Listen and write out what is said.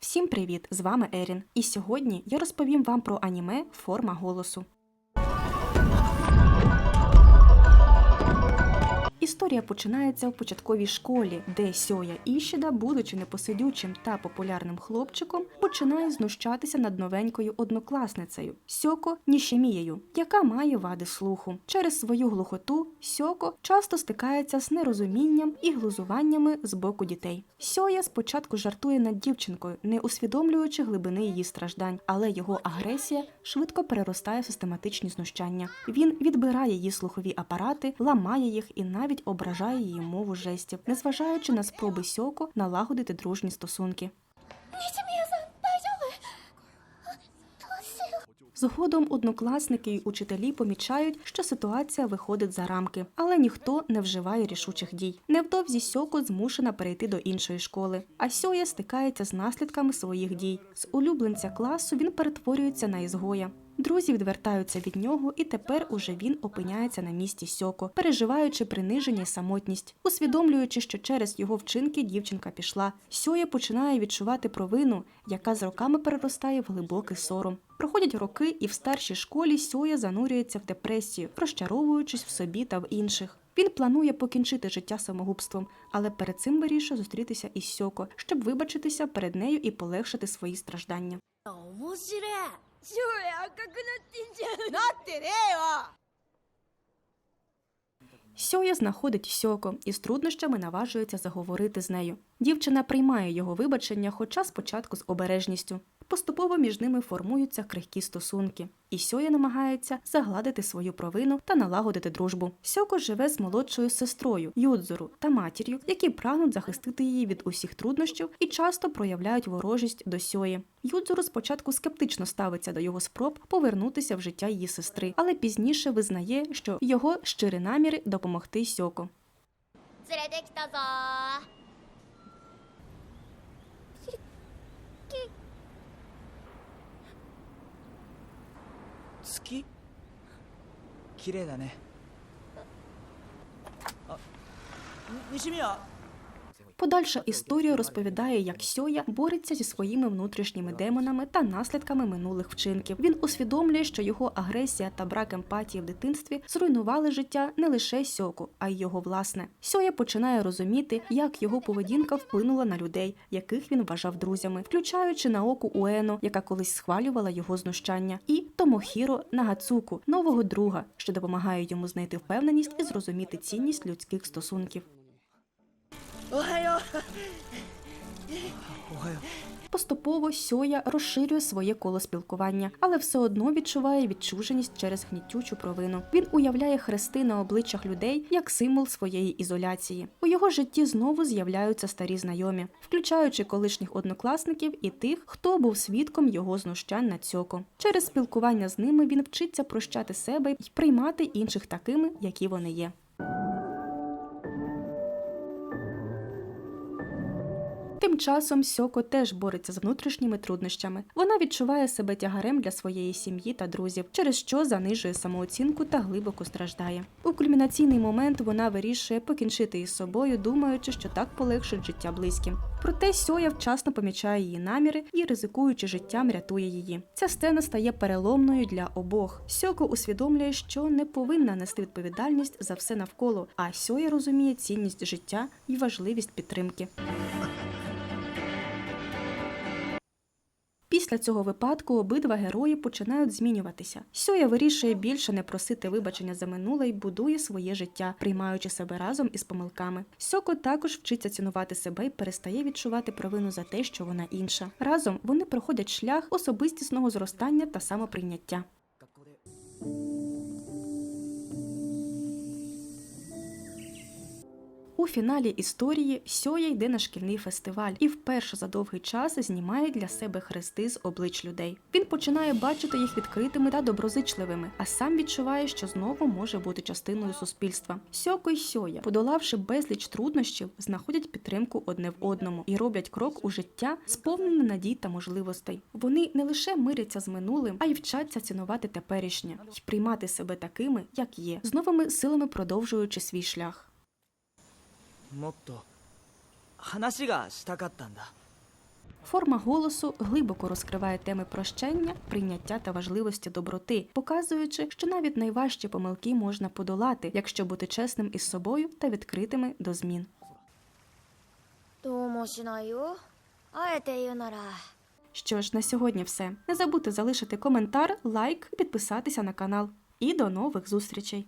Всім привіт! З вами Ерін. І сьогодні я розповім вам про аніме Форма голосу. Історія починається в початковій школі, де Сьоя Ішіда, будучи непосидючим та популярним хлопчиком, починає знущатися над новенькою однокласницею Сьоко Нішімією, яка має вади слуху. Через свою глухоту Сьоко часто стикається з нерозумінням і глузуваннями з боку дітей. Сьоя спочатку жартує над дівчинкою, не усвідомлюючи глибини її страждань, але його агресія швидко переростає в систематичні знущання. Він відбирає її слухові апарати, ламає їх і навіть навіть ображає її мову жестів, незважаючи на спроби сьоко налагодити дружні стосунки. Згодом однокласники й учителі помічають, що ситуація виходить за рамки, але ніхто не вживає рішучих дій. Невдовзі сьоко змушена перейти до іншої школи. А сьоя стикається з наслідками своїх дій. З улюбленця класу він перетворюється на ізгоя. Друзі відвертаються від нього, і тепер уже він опиняється на місці Сьоко, переживаючи приниження й самотність, усвідомлюючи, що через його вчинки дівчинка пішла. Сьоя починає відчувати провину, яка з роками переростає в глибокий сором. Проходять роки, і в старшій школі Сьоя занурюється в депресію, розчаровуючись в собі та в інших. Він планує покінчити життя самогубством, але перед цим вирішує зустрітися із Сьоко, щоб вибачитися перед нею і полегшити свої страждання. 面白い将来赤くなってんじゃんなってねえわ Сьоя знаходить Сьоко і з труднощами наважується заговорити з нею. Дівчина приймає його вибачення, хоча спочатку з обережністю. Поступово між ними формуються крихкі стосунки, і Сьоя намагається загладити свою провину та налагодити дружбу. Сьоко живе з молодшою сестрою Юдзуру та матір'ю, які прагнуть захистити її від усіх труднощів і часто проявляють ворожість до Сьої. Юдзуру спочатку скептично ставиться до його спроб повернутися в життя її сестри, але пізніше визнає, що його щирі наміри допомогти Сьоко. 好き？綺麗だね。あ西宮 Подальша історія розповідає, як Сьоя бореться зі своїми внутрішніми демонами та наслідками минулих вчинків. Він усвідомлює, що його агресія та брак емпатії в дитинстві зруйнували життя не лише Сьоку, а й його власне. Сьоя починає розуміти, як його поведінка вплинула на людей, яких він вважав друзями, включаючи Наоку Уено, яка колись схвалювала його знущання, і Томохіро Нагацуку, нового друга, що допомагає йому знайти впевненість і зрозуміти цінність людських стосунків. Поступово Сьоя розширює своє коло спілкування, але все одно відчуває відчуженість через гнітючу провину. Він уявляє хрести на обличчях людей як символ своєї ізоляції. У його житті знову з'являються старі знайомі, включаючи колишніх однокласників і тих, хто був свідком його знущань на цьоко. Через спілкування з ними він вчиться прощати себе і приймати інших такими, які вони є. Часом Сьоко теж бореться з внутрішніми труднощами. Вона відчуває себе тягарем для своєї сім'ї та друзів, через що занижує самооцінку та глибоко страждає. У кульмінаційний момент вона вирішує покінчити із собою, думаючи, що так полегшить життя близьким. Проте Сьоя вчасно помічає її наміри і, ризикуючи життям, рятує її. Ця сцена стає переломною для обох. Сьоко усвідомлює, що не повинна нести відповідальність за все навколо, а Сьоя розуміє цінність життя і важливість підтримки. Після цього випадку обидва герої починають змінюватися. Сьоя вирішує більше не просити вибачення за минуле і будує своє життя, приймаючи себе разом із помилками. Сьоко також вчиться цінувати себе і перестає відчувати провину за те, що вона інша. Разом вони проходять шлях особистісного зростання та самоприйняття. У фіналі історії Сьоя йде на шкільний фестиваль і вперше за довгий час знімає для себе хрести з облич людей. Він починає бачити їх відкритими та доброзичливими, а сам відчуває, що знову може бути частиною суспільства. Сьоко й Сьоя, подолавши безліч труднощів, знаходять підтримку одне в одному і роблять крок у життя, сповнене надій та можливостей. Вони не лише миряться з минулим, а й вчаться цінувати теперішнє й приймати себе такими, як є, з новими силами продовжуючи свій шлях. もっと話がしたかったんだ Форма голосу глибоко розкриває теми прощення, прийняття та важливості доброти, показуючи, що навіть найважчі помилки можна подолати, якщо бути чесним із собою та відкритими до змін. どうもしないよあえて言うなら Що ж, на сьогодні все. Не забудьте залишити коментар, лайк і підписатися на канал. І до нових зустрічей!